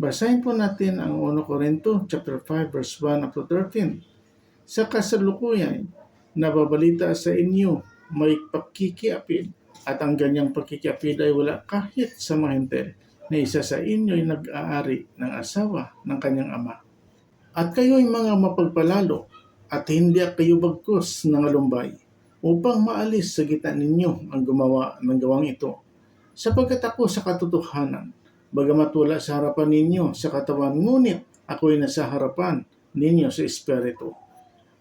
Basahin po natin ang 1 Corinto chapter 5 verse 1 up to 13. Sa kasalukuyan, nababalita sa inyo may pakikiapid at ang ganyang pakikiapid ay wala kahit sa mga hintel na isa sa inyo ay nag-aari ng asawa ng kanyang ama. At kayo'y mga mapagpalalo at hindi kayo bagkos ng alumbay upang maalis sa gitna ninyo ang gumawa ng gawang ito. Sapagkat ako sa katotohanan, bagamat wala sa harapan ninyo sa katawan, ngunit ako'y nasa harapan ninyo sa Espiritu.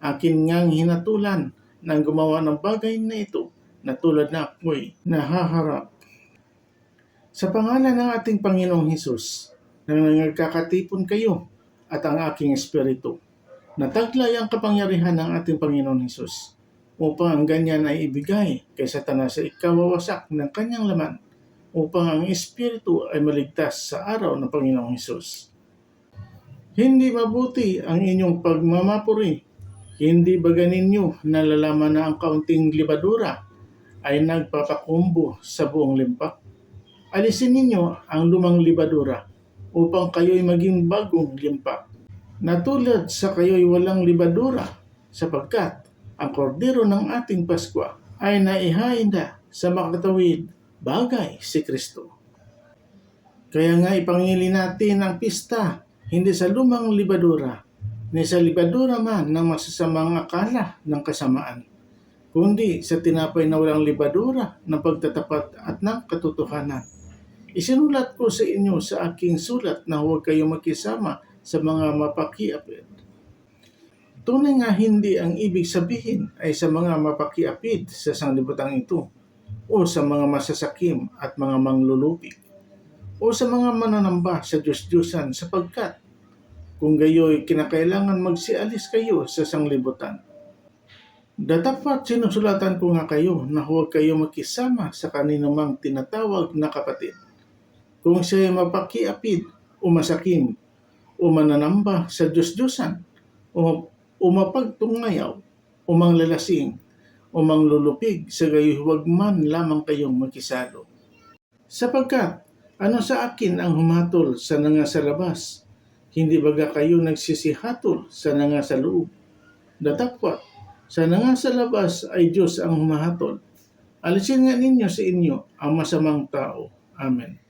Akin ngang hinatulan na ang gumawa ng bagay na ito na tulad na ako'y nahaharap. Sa pangalan ng ating Panginoong Hesus, nang nagkakatipon kayo at ang aking Espiritu, nataglay ang kapangyarihan ng ating Panginoong Hesus upang ang ganyan ay ibigay kay Satanas sa ikawawasak ng kanyang laman upang ang Espiritu ay maligtas sa araw ng Panginoong Hesus. Hindi mabuti ang inyong pagmamapuri. Hindi ba ganinyo nalalaman na ang kaunting libadura ay nagpapakumbo sa buong limpak? Alisin ninyo ang lumang libadura upang kayo'y maging bagong limpak. Natulad sa kayo'y walang libadura sapagkat ang kordero ng ating Pasko ay naihain na sa makatawid bagay si Kristo. Kaya nga ipangili natin ang pista hindi sa lumang libadura, ni sa libadura man ng masasamang akala ng kasamaan, kundi sa tinapay na walang libadura ng pagtatapat at ng katotohanan. Isinulat ko sa inyo sa aking sulat na huwag kayo makisama sa mga mapakiapid. Tunay nga hindi ang ibig sabihin ay sa mga mapakiapid sa sanglibutan ito o sa mga masasakim at mga manglulupig o sa mga mananamba sa Diyos-Diyosan sapagkat kung gayo'y kinakailangan magsialis kayo sa sanglibutan. Datapat sinusulatan ko nga kayo na huwag kayo makisama sa kaninumang tinatawag na kapatid. Kung siya'y mapakiapid o masakim o mananamba sa Diyos-Diyosan o, o mapagtungayaw o manglalasing o manglulupig sa gayo'y huwag man lamang kayong makisalo. Sapagkat ano sa akin ang humatol sa nanga sa labas? Hindi baga kayo nagsisihatol sa nanga sa loob? Datapwat, sa nanga sa labas ay Diyos ang humahatol. Alisin nga ninyo sa inyo ang masamang tao. Amen.